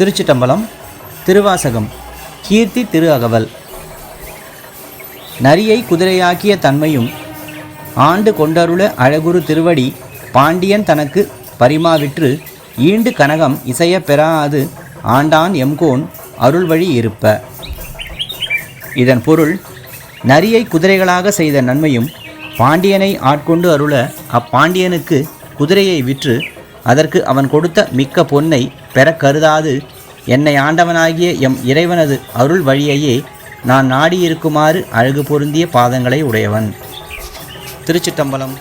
திருச்சிட்டம்பலம் திருவாசகம் கீர்த்தி திரு அகவல் நரியை குதிரையாக்கிய தன்மையும் ஆண்டு கொண்டருள அழகுரு திருவடி பாண்டியன் தனக்கு பரிமாவிற்று ஈண்டு கனகம் இசைய பெறாது ஆண்டான் எம்கோன் அருள்வழி இருப்ப. இதன் பொருள் நரியை குதிரைகளாக செய்த நன்மையும் பாண்டியனை ஆட்கொண்டு அருள அப்பாண்டியனுக்கு குதிரையை விற்று அதற்கு அவன் கொடுத்த மிக்க பொன்னை பெற கருதாது என்னை ஆண்டவனாகிய எம் இறைவனது அருள் வழியையே நான் நாடியிருக்குமாறு அழகு பொருந்திய பாதங்களை உடையவன். திருச்சிட்டம்பலம்